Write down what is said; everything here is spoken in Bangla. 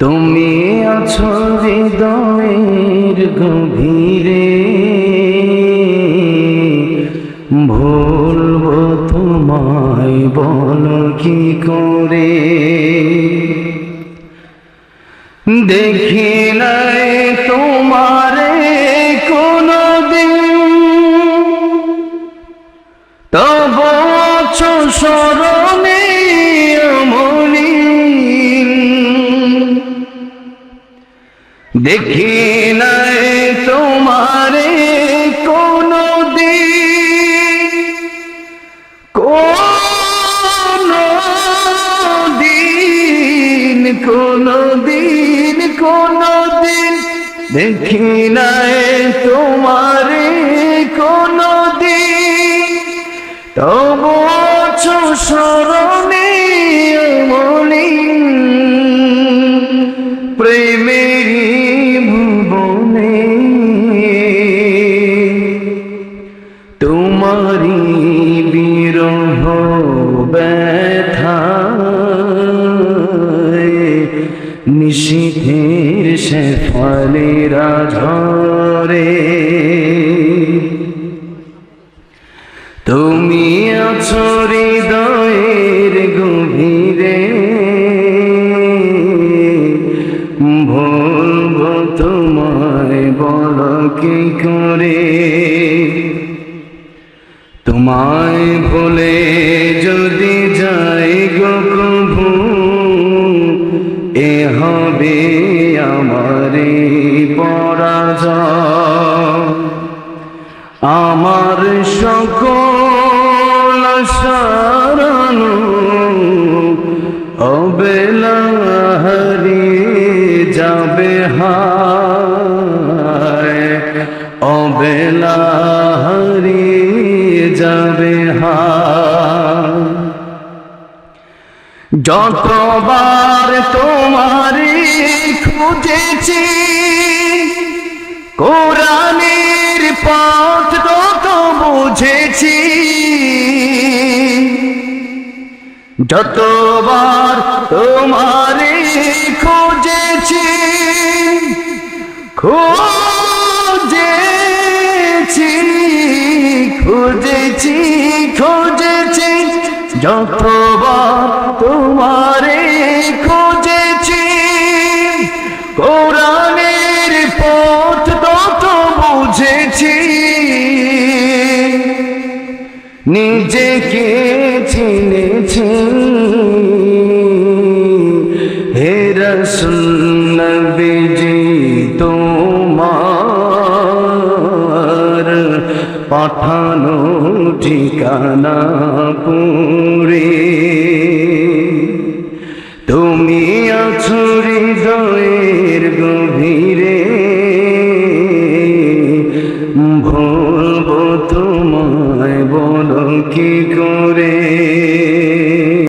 তুমি আছো হৃদয়ের গভীরে। ভুলবো তোমায় বল কি করে? দেখি নাই তোমারে কোনো দিন তব আছো স্মরণে দেখি নাই তোমারে কোনো দিন কোনো দিন কোনো দিন কোনো দিন দেখি নাই তোমারে ব্যথা নিশীথের সে ফলেরা ঝরে। তুমি আছো হৃদয়ের গভীরে ভুলব তোমায় বল কি করে? তোমায় ভুলে যদি যাই গো কভু এ হবে আমারে পরাজয়। আমার সকল সারানো অবেলা হারিয়ে যাবে হায়। অবেলা হারিয়ে যতবার তোমারে খুঁজেছি কোরআনের পথ তত বুঝেছি। যতবার তোমারে খুঁজেছি খুঁজেছি খুঁজেছি খুঁজেছি যতবার তোমারে খুঁজেছি। কোরআনের পথ তত বুঝেছি। নিজেকে চিনেছি। পাঠানো ঠিকানা পুরে। তুমি আছো হৃদয়ের গভীরে। ভুলব তোমায় বল কি করে?